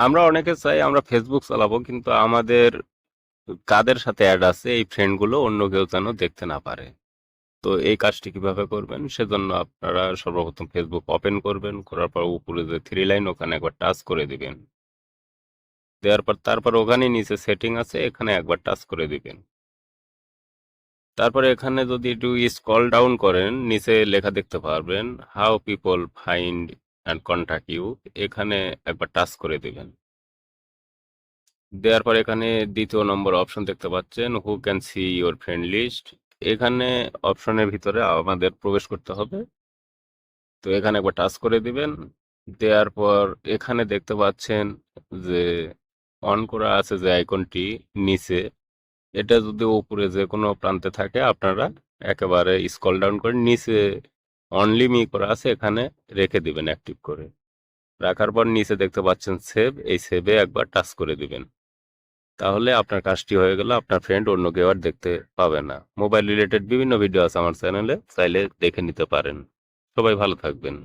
আমরা অনেকে চাই আমরা ফেসবুক চালাবো, কিন্তু আমাদের কাদের সাথে অ্যাড আছে, এই ফ্রেন্ডগুলো অন্য কেউ যেন দেখতে না পারে। তো এই কাজটি কীভাবে করবেন সেজন্য আপনারা সর্বপ্রথম ফেসবুক ওপেন করবেন, করার পর উপরে যে থ্রি লাইন ওখানে একবার টাচ করে দিবেন। দেওয়ার পর তারপর ওখানে নিচে সেটিং আছে, এখানে একবার টাচ করে দিবেন। তারপরে এখানে যদি একটু স্ক্রল ডাউন করেন, নিচে লেখা দেখতে পারবেন how people find and contact you এখানে একবার টাচ করে দিবেন। দেওয়ার পর এখানে দ্বিতীয় নম্বর অপশন দেখতে পাচ্ছেন who can see your friend list এখানে অপশনের ভিতরে আমাদের প্রবেশ করতে হবে। তো এখানে একবার টাচ করে দিবেন। দেওয়ার পর এখানে দেখতে পাচ্ছেন যে অন করা আছে যে আইকনটি নিচে। এটা যদি উপরে যে কোনো প্রান্তে থাকে, আপনারা একেবারে স্কল ডাউন করে নিচে অনলি মি করা আছে, এখানে রেখে দিবেন অ্যাক্টিভ করে। রাখার পর নিচে দেখতে পাচ্ছেন সেভ এই সেভে একবার টাচ করে দিবেন। তাহলে আপনার কাজটি হয়ে গেল, আপনার ফ্রেন্ড অন্য কেউ আর দেখতে পাবে না। মোবাইল রিলেটেড বিভিন্ন ভিডিও আছে আমার চ্যানেলে চাইলে দেখে নিতে পারেন। সবাই ভালো থাকবেন।